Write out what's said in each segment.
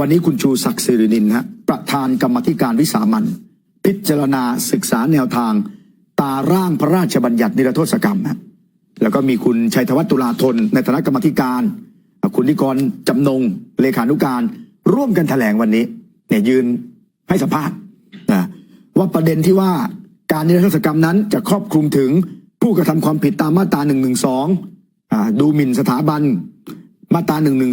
วันนี้คุณชูศักดิ์สิรินินฮะประธานกรรมธิการวิสามันพิจารณาศึกษาแนวทาง ตาร่างพระราชบัญญัตินิรโทษกรรมฮะแล้วก็มีคุณชัยธวัฒน์ตุลาธนในฐานะกรรมธิการ คุณนิกรจำนงเลขานุการ ร่วมกันแถลงวันนี้เนี่ยยืนให้สัมภาษณ์นะว่าประเด็นที่ว่าการนิรโทษกรรมนั้นจะครอบคลุมถึงผู้กระทำความผิดตามมาตรา1นึดูหมิ่นสถาบัน มาตรา1นึ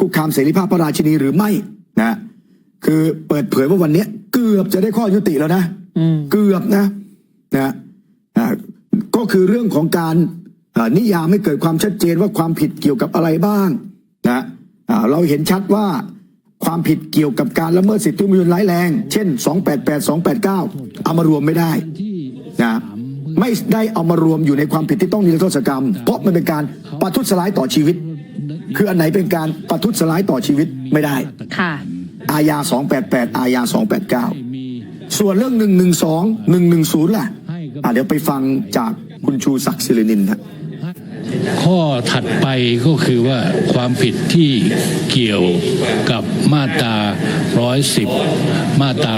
คุกคามเสรีภาพพระราชินีหรือไม่นะคือเปิดเผยว่าวันนี้เกือบจะได้ข้อยุติแล้วนะเกือบนะนะอ่าก็คือเรื่องของการอ่านิยามให้เกิดความชัดเจนว่าความผิดเกี่ยวกับอะไรบ้างนะอ่าเราเห็นชัดว่าความผิดเกี่ยวกับการละเมิดสิทธิมนุษยชนร้ายแรง เช่น 288 289 เอามารวมไม่ได้นะไม่ได้เอามารวมอยู่ในความผิดที่ต้องนิรโทษกรรม เพราะมันเป็นการประทุษร้ายต่อชีวิต คืออันไหนเป็นการประทุษร้ายต่อชีวิตไม่ได้ ค่ะ อาญา288 อาญา289 ส่วนเรื่อง 112 110 ล่ะอะ เดี๋ยวไปฟังจากคุณชูศักดิ์ศิรินินฮะ ข้อถัดไปก็คือว่าความผิดที่เกี่ยวกับมาตรา 110 มาตรา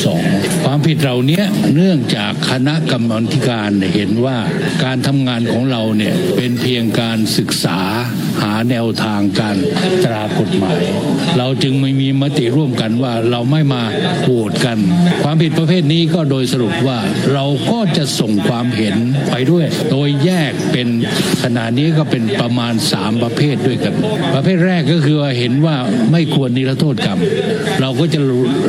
112 ความผิดเหล่านี้เนื่องจากคณะกรรมการเห็นว่าการทำงานของเราเนี่ยเป็นเพียงการศึกษาหาแนวทางการตรากฎหมาย เราจึงไม่มีมติร่วมกันว่าเราไม่มาโหวตกัน ความผิดประเภทนี้ก็โดยสรุปว่าเราก็จะส่งความเห็นไปด้วย โดยแยกเป็นณะนี้ก็เป็นประมาณ 3 ประเภทด้วยกัน ประเภทแรกก็คือว่าเห็นว่าไม่ควรนิรโทษกรรม เราก็จะ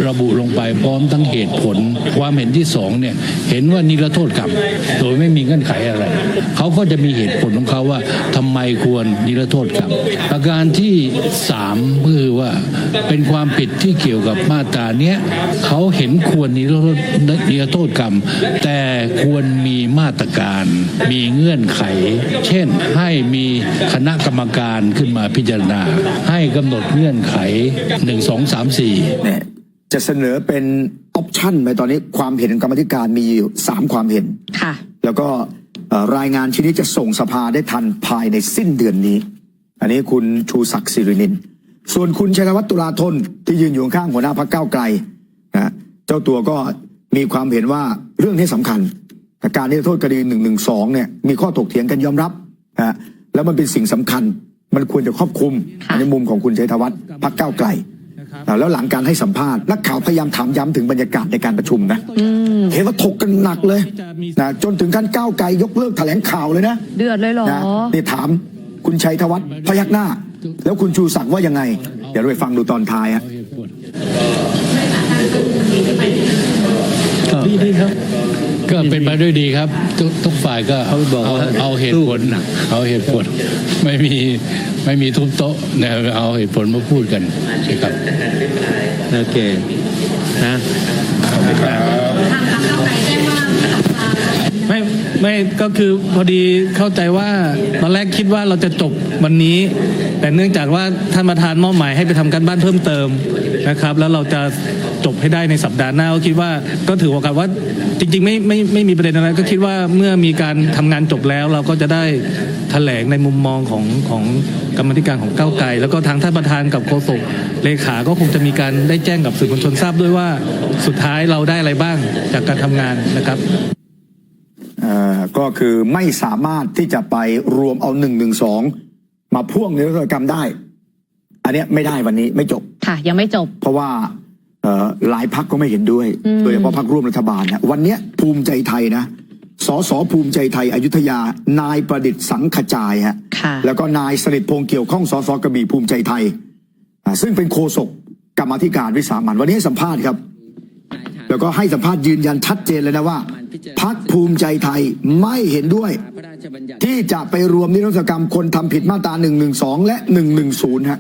ระบุลงไปพร้อมทั้งเหตุผล ความเห็นที่สองเนี่ยเห็นว่านิรโทษกรรม โดยไม่มีเงื่อนไขอะไร เขาก็จะมีเหตุผลของเขาว่าทำไมควรนิรโทษกรรมประการที่สามก็คือว่าเป็นความผิดที่เกี่ยวกับมาตราเนี้ยเขาเห็นควรนิรโทษนิรโทษกรรม แต่ ควรมีมาตรการ มีเงื่อนไข เช่นให้มีคณะกรรมการขึ้นมาพิจารณา ให้กำหนดเงื่อนไข 1 2 3 4เนี่ยจะเสนอเป็นออปชั่นไปตอนนี้ความเห็นของกรรมธิการมีอยู่สามความเห็นค่ะ แล้วก็เอ่อรายงานชิ้นนี้จะส่งสภาได้ทันภายในสิ้นเดือนนี้ อันนี้คุณชูศักดิ์สิรินิน ส่วนคุณชัยวัฒน์ตุลาธนที่ยืนอยู่ข้างหัวหน้าพรรคก้าวไกลนะเจ้าตัวก็ มีความเห็นว่าเรื่องนี้สำคัญ การนิรโทษคดีหนึ่งหนึ่งสองเนี่ยมีข้อถกเถียงกันยอมรับนะแล้วมันเป็นสิ่งสำคัญ มันควรจะครอบคลุมค่ะในมุมของคุณชัยธวัฒน์พรรคก้าวไกลอ่าแล้วหลังการให้สัมภาษณ์นักข่าวพยายามถามย้ำถึงบรรยากาศในการประชุมนะเห็นว่าถกกันหนักเลยนะจนถึงขั้นก้าวไกลยกเลิกแถลงข่าวเลยนะเดือดเลยเหรอนะนี่ถามคุณชัยธวัฒน์พยักหน้า แล้วคุณชูศักดิ์ว่ายังไง เดี๋ยวเราไปฟังดูตอนท้ายฮะ ดีดีครับ ก็เป็นไปด้วยดีครับ ทุกทุกฝ่ายก็เขาบอกว่าเอาเหตุผลเอาเหตุผลไม่มีไม่มีทุบโต๊ะเนี่ยเอาเหตุผลมาพูดกันใช่ครับโอเคนะไม่ไม่ก็คือพอดีเข้าใจว่าตอนแรกคิดว่าเราจะจบวันนี้ แต่เนื่องจากว่าท่านประธานมอบหมายให้ไปทำการบ้านเพิ่มเติมนะครับ แล้วเราจะ จบให้ได้ในสัปดาห์หน้าก็คิดว่าก็ถือว่ากับว่าจริง ๆ ไม่ไม่ไม่มีประเด็นอะไรก็คิดว่าเมื่อมีการทำงานจบแล้ว เราก็จะได้แถลงในมุมมองของของกรรมธิการของก้าวไกล แล้วก็ทางท่านประธานกับโฆษกเลขาก็คงจะมีการได้แจ้งกับสื่อมวลชนทราบด้วยว่าสุดท้ายเราได้อะไรบ้างจากการทำงานนะครับเอ่อก็คือไม่สามารถที่จะไปรวมเอาหนึ่งหนึ่งสองมาพ่วงในรัฐกรรมได้ อันเนี้ยไม่ได้วันนี้ไม่จบ ค่ะ ยังไม่จบ เพราะว่าเอ่อ หลายพักก็ไม่เห็นด้วยอืมโดยเฉพาะพักร่วมรัฐบาลนะวันเนี้ยภูมิใจไทยนะสสภูมิใจไทยอยุธยา นายประดิษฐ์สังขจายฮะค่ะแล้วก็นายสนิทพงษ์เกี่ยวข้องสสกระบี่ภูมิใจไทยอ่าซึ่งเป็นโฆษกกรรมาธิการวิสามันวันนี้ให้สัมภาษณ์ครับ แล้วก็ให้สัมภาษณ์ยืนยันชัดเจนเลยนะว่าพักภูมิใจไทยไม่เห็นด้วย ที่จะไปรวมนิรโทษกรรมคนทำผิดมาตรา1นึและ1นึฮะ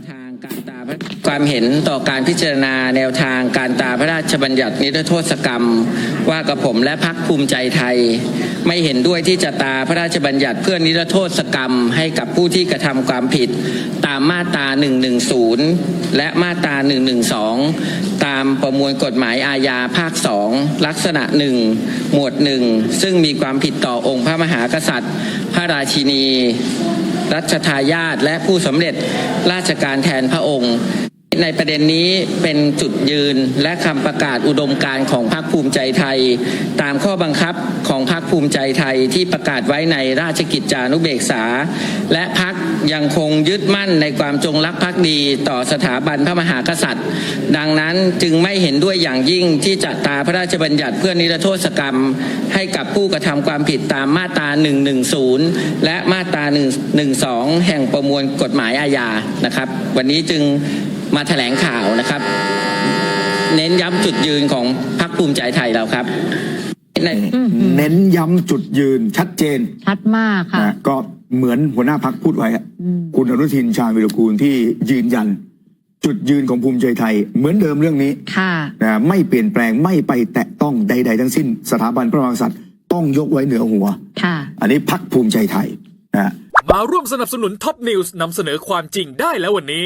ความเห็นต่อการพิจารณาแนวทางการตาพระราชบัญญัตินิรโทษกรรม ว่ากับผมและพักภูมิใจไทย ไม่เห็นด้วยที่จะตาพระราชบัญญัติเพื่อนิรโทษกรรม ให้กับผู้ที่กระทำความผิด ตามมาตรา 110 และมาตรา 112 ตามประมวลกฎหมายอาญาภาค 2 ลักษณะ 1 หมวด 1 ซึ่งมีความผิดต่อองค์พระมหากษัตริย์ พระราชินี รัชทายาทและผู้สำเร็จราชการแทนพระองค์ ในประเด็นนี้เป็นจุดยืนและคำประกาศอุดมการณ์ของพรรคภูมิใจไทย ตามข้อบังคับของพรรคภูมิใจไทยที่ประกาศไว้ในราชกิจจานุเบกษา และพรรคยังคงยึดมั่นในความจงรักภักดีต่อสถาบันพระมหากษัตริย์ ดังนั้นจึงไม่เห็นด้วยอย่างยิ่งที่จะตาพระราชบัญญัติเพื่อนิรโทษกรรม ให้กับผู้กระทำความผิดตามมาตรา 110 และมาตรา 112 แห่งประมวลกฎหมายอาญานะครับ วันนี้จึง มาแถลงข่าวนะครับ เน้นย้ำจุดยืนของพรรคภูมิใจไทยเราครับในเน้นย้ำจุดยืนชัดเจนชัดมากค่ะนะก็เหมือนหัวหน้าพักพูดไว้อะคุณอนุทินชาญวิรกูลที่ยืนยัน จุดยืนของภูมิใจไทย เหมือนเดิมเรื่องนี้ค่ะนะไม่เปลี่ยนแปลงไม่ไปแตะต้องใด ๆ ทั้งสิ้น สถาบันพระมหากษัตริย์ต้องยกไว้เหนือหัวค่ะอันนี้พักภูมิใจไทยนะมาร่วมสนับสนุนท็อปนิวส์นำเสนอความจริงได้แล้ววันนี้